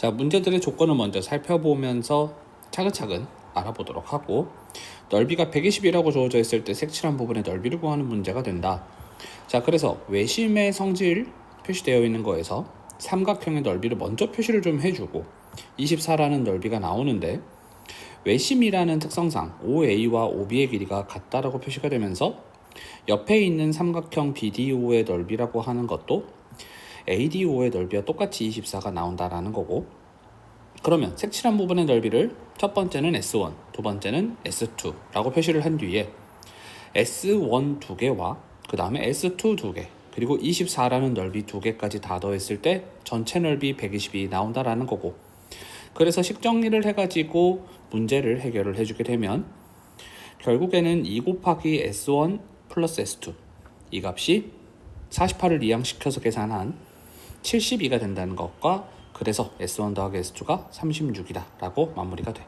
자, 문제들의 조건을 먼저 살펴보면서 차근차근 알아보도록 하고 넓이가 120이라고 주어져 있을 때 색칠한 부분의 넓이를 구하는 문제가 된다. 자, 그래서 외심의 성질 표시되어 있는 거에서 삼각형의 넓이를 먼저 표시를 좀 해주고 24라는 넓이가 나오는데 외심이라는 특성상 OA와 OB의 길이가 같다라고 표시가 되면서 옆에 있는 삼각형 BDO의 넓이라고 하는 것도 ADO의 넓이와 똑같이 24가 나온다라는 거고 그러면 색칠한 부분의 넓이를 첫 번째는 S1, 두 번째는 S2라고 표시를 한 뒤에 S1 두 개와 그 다음에 S2 두 개, 그리고 24라는 넓이 두 개까지 다 더했을 때 전체 넓이 120이 나온다라는 거고. 그래서 식정리를 해가지고 문제를 해결을 해주게 되면 결국에는 2 곱하기 S1 플러스 S2 이 값이 48을 이항시켜서 계산한 72가 된다는 것과 그래서 S1 더하기 S2가 36이다 라고 마무리가 돼.